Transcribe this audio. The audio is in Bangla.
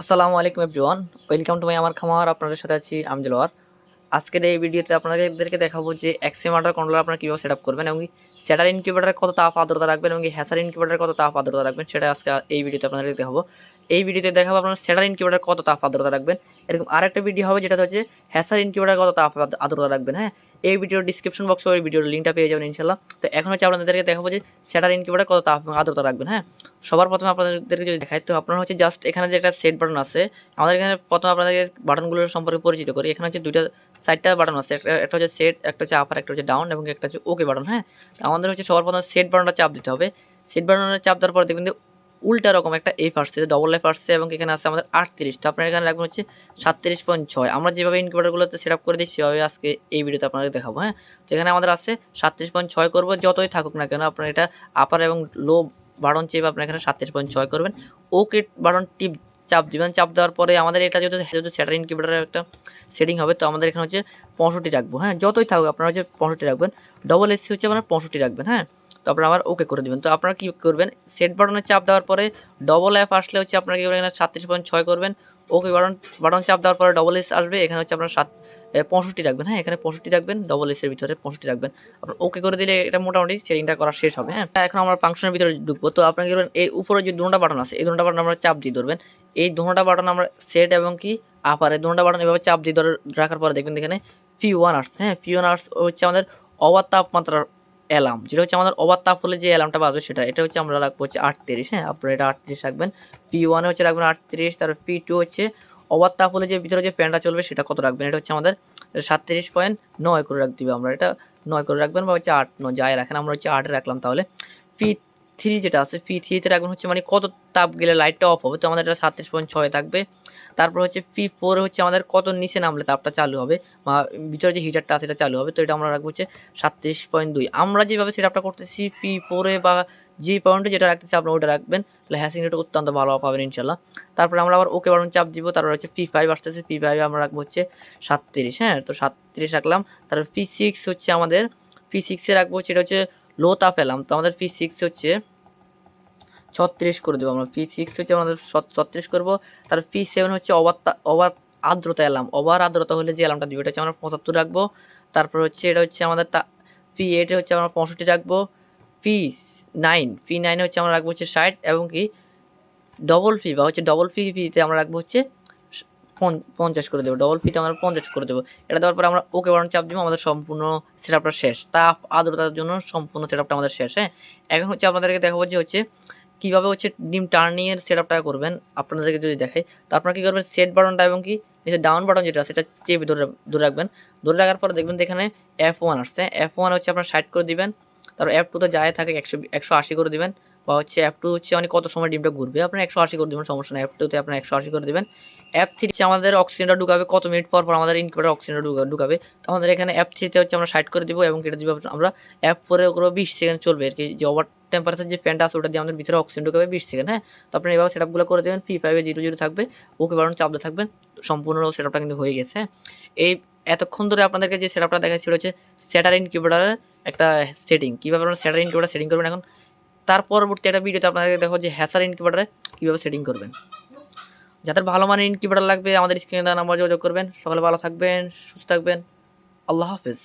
আসসালামু আলাইকুম এভরিওয়ান। ওয়েলকাম টু মাই আমার খামার, আপনাদের সাথে আছি আমি জলোয়ার আজকের এই ভিডিওতে আপনাদেরকে দেখাবো যে এক্সএম ওয়াটার কন্ট্রোলার আপনারা কীভাবে সেট আপ করবেন এবং স্যাটার ইনকিউবেটারের কত তাপ আদ্রতা রাখবেন এবং হ্যাসার ইনকিউবেটারের কত তাপ আদ্রতা রাখবেন, সেটা আজকে এই ভিডিওতে আপনাদেরকে দেখাবো। এই ভিডিওতে দেখাবো আপনারা স্যাটার ইনকিউবেটার কত তাপ আর্দ্রতা রাখবেন। এরকম আরেকটা ভিডিও হবে যেটা হচ্ছে হ্যাসার ইনকিউবেটার কত তাপ আর্দ্রতা রাখবেন হ্যাঁ? এই ভিডিওর ডিসক্রিপশন বক্সে ওই ভিডিওর লিঙ্কটা পেয়ে যাবেন ইনশাল্লাহ তো এখন হচ্ছে আপনাদেরকে দেখাবো যে স্যাটার ইনকিউবেটার কত তাপ আদ্রতা রাখবেন হ্যাঁ? সবার প্রথমে আপনাদেরকে যদি দেখাই, তো আপনারা হচ্ছে জাস্ট এখানে যে একটা সেট বাটন আছে, আমাদের এখানে প্রথমে আপনাদেরকে বাটনগুলোর সম্পর্কে পরিচিত করি। এখানে হচ্ছে দুইটা সাইডটা বাটন আছে, একটা হচ্ছে সেট একটা হচ্ছে আপার একটা হচ্ছে ডাউন এবং একটা হচ্ছে ওকে বাটন হ্যাঁ? আমাদের হচ্ছে সবার প্রথমে সেট বাটনটা চাপ দিতে হবে। সেট বাটনের চাপ দেওয়ার পর দেখবেন উল্টা রকম একটা এফ আসছে ডবল এফ আসছে এবং এখানে আছে আমাদের আটত্রিশ। তো আপনার এখানে রাখবেন হচ্ছে সাতত্রিশ পয়েন্ট ছয়। আমরা যেভাবে ইনকিউবেটারগুলোতে সেট আপ করে দিই সেভাবে আজকে এই ভিডিওতে আপনাদের দেখাবো হ্যাঁ? যেখানে আমাদের আছে সাতত্রিশ পয়েন্ট ছয় করব যতই থাকুক না কেন আপনার এটা আপার এবং লো বাটন চেপে আপনার এখানে সাতত্রিশ পয়েন্ট ছয় করবেন। ওকে বাটন টিপ চাপ দিবেন, চাপ দেওয়ার পরে আমাদের এটা যেহেতু যেহেতু স্যাটার ইনকিউবেটারের একটা সেটিং হবে, তো আমাদের এখানে হচ্ছে পঁয়ষট্টি রাখব হ্যাঁ? যতই থাকুক আপনারা হচ্ছে পঁয়ষট্টি রাখবেন। ডবল এসি হচ্ছে আপনারা পঁয়ষট্টি রাখবেন হ্যাঁ? তো আপনারা আবার ওকে করে দেবেন। তো আপনারা কী করবেন? সেট বাটনে চাপ দেওয়ার পরে ডবল এফ আসলে হচ্ছে আপনারা কী করবেন এখানে সাতত্রিশ পয়েন্ট ছয় করবেন। ওকে বাটন বাটন চাপ দেওয়ার পরে ডবল এস আসবে। এখানে হচ্ছে আপনার সাত পঁয়ষট্টি রাখবেন। হ্যাঁ এখানে পঁয়ষট্টি রাখবেন ডবল এসের ভিতরে পঁয়ষট্টি রাখবেন। আপনার ওকে করে দিলে এটা মোটামুটি সেটিংটা করা শেষ হবে। হ্যাঁ এখন আমরা ফাংশনের ভিতরে ঢুকবো। তো আপনার কি এই উপরে যে দুটা বাটন আছে, এই দুটা বাটন আমরা চাপ দিয়ে ধরবেন। এই দুটা বাটন আমরা সেট এবং কি আপারে দুটা বাটন এভাবে চাপ দিয়ে ধরে রাখার পরে দেখবেন এখানে ফি ওয়ান আর্টস হ্যাঁ ফি ওয়ান আর্টস হচ্ছে আমাদের অবাধ তাপমাত্রার অ্যালার্ম, যেটা হচ্ছে আমাদের ওভার তাপ হলে যে অ্যালার্মটা বাজবে সেটা, এটা হচ্ছে আমরা রাখব হচ্ছে আটত্রিশ হ্যাঁ আপনারা এটা আটত্রিশ রাখবেন। পি ওয়ানে হচ্ছে রাখবেন আটত্রিশ, তারপর পি টু হচ্ছে ওভার তাপ হলে যে ভিতরে যে ফ্যানটা চলবে সেটা কত রাখবেন? এটা হচ্ছে আমাদের সাতত্রিশ পয়েন্ট নয় করে রাখ দিবে আমরা, এটা নয় করে রাখবেন বা হচ্ছে আট, নয়, যাই রাখেন, আমরা হচ্ছে আট রাখলাম তাহলে। পি থ্রি যেটা আছে পি থ্রিতে রাখবেন হচ্ছে মানে কত তাপ গেলে লাইটটা অফ হবে? তো আমাদের এটা সাতত্রিশ পয়েন্ট ছয় থাকবে। তারপর হচ্ছে ফি ফোর হচ্ছে আমাদের কত নিচে নামলে তাপটা চালু হবে? বা ভিতরে যে হিটারটা আছে, এটা চালু হবে। তো এটা আমরা রাখব হচ্ছে সাতত্রিশ পয়েন্ট দুই। আমরা যেভাবে সেট আপটা করতেছি পি ফোরে বা যে পয়েন্টে যেটা রাখতেছি, আপনারা ওটা রাখবেন। তাহলে হ্যাসিং রেট অত্যন্ত ভালো পাবেন ইনশাল্লাহ তারপরে আমরা আবার ওকে বাটন চাপ দিব। তারপর হচ্ছে ফি ফাইভ আসতেছে। পি ফাইভে আমরা রাখব হচ্ছে সাতত্রিশ। হ্যাঁ তো সাতত্রিশ রাখলাম। তারপর ফি সিক্স হচ্ছে আমাদের পি সিক্সে রাখব এটা হচ্ছে লো তাপ তো আমাদের পি সিক্স হচ্ছে ছত্রিশ করে দেবো আমরা। পি সিক্স হচ্ছে আমাদের ছত্রিশ করব, তার পি সেভেন হচ্ছে অবাধ অবাধ আর্দ্রতা এলাম অবার আর্দ্রতা হলে যে এলামটা দিব, এটা হচ্ছে আমরা পঁচাত্তর রাখব। তারপর হচ্ছে এটা হচ্ছে আমাদের তা পি এইটে হচ্ছে আমরা পঁয়ষট্টি রাখব। পি নাইন পি নাইনে হচ্ছে আমরা রাখব হচ্ছে ষাট এবং কি ডবল ফি বা হচ্ছে ডবল ফি ফিতে আমরা রাখব হচ্ছে পঞ্চাশ করে দেবো ডবল ফিতে আমরা পঞ্চাশ করে দেবো। এটা দেওয়ার পরে আমরা ওকে বাটন চাপ দিব, আমাদের সম্পূর্ণ সেট আপটা শেষ। তাপ আর্দ্রতার জন্য সম্পূর্ণ সেট আপটা আমাদের শেষ হ্যাঁ? এখন হচ্ছে আপনাদেরকে দেখাবো যে হচ্ছে কীভাবে হচ্ছে ডিম টার্নিংয়ের সেট আপটা করবেন, আপনাদেরকে যদি দেখাই। তো আপনারা কী করবেন সেট বাটনটা এবং কি নিচে ডাউন বাটন যেটা সেটা চেপে ধরে ধরে রাখবেন। ধরে রাখার পরে দেখবেন এখানে এফ ওয়ান আসছে। এফ ওয়ান হচ্ছে আপনার সাইড করে দিবেন, তারপর এফ টুতে যায় থাকে একশো একশো আশি করে দিবেন। বা হচ্ছে অ্যাপ টু হচ্ছে অনেক কত সময় ডিমটা ঘুরবে, আপনার একশো আশি করে দেবেন, সমস্যা নেই। এফ টুতে আপনার একশো আশি করে দেবেন। অ্যাপ থ্রি আমাদের অক্সিজেনটা ঢুকাবে কত মিনিট পর পর আমাদের ইনকিউবেটার অক্সিজেনটা ঢুকাবে। তো আমাদের এখানে অ্যাপ থ্রিতে হচ্ছে আমরা সাইড করে দিব এবং কেটে দেবো আমরা অ্যাপ ফোরে ওগুলো বিশ সেকেন্ড চলবে আর কি। যে ওভার টেম্পারেচার যে ফ্যানটা আছে, ওটা দিয়ে আমাদের ভিতরে অক্সিজেন ঢুকাবে বিশ সেকেন্ড হ্যাঁ? তো আপনি এভাবে সেট আপগুলো করে দেবেন ফি ফাইভে জিরো জিরো থাকবে ওকে বারণ চাপতে থাকবেন, সম্পূর্ণ সেট আপটা কিন্তু হয়ে গেছে হ্যাঁ? এই এতক্ষণ ধরে আপনাদেরকে যে সেট আপটা দেখাচ্ছি হচ্ছে স্যাটার ইনকিউবেটারের একটা সেটিং কীভাবে আপনারা স্যাটার ইনকিউবেটার সেটিং করবেন এখন? তার পরবর্তী একটা ভিডিওতে আপনাদের দেখো যে হ্যাসার ইনকিউবেটারে কীভাবে সেটিং করবেন। যাদের ভালো মানের ইনকিউবেটার লাগবে, আমাদের স্ক্রিনে দেওয়া নাম্বার যোগাযোগ করবেন। সকালে ভালো থাকবেন, সুস্থ থাকবেন। আল্লাহ হাফেজ।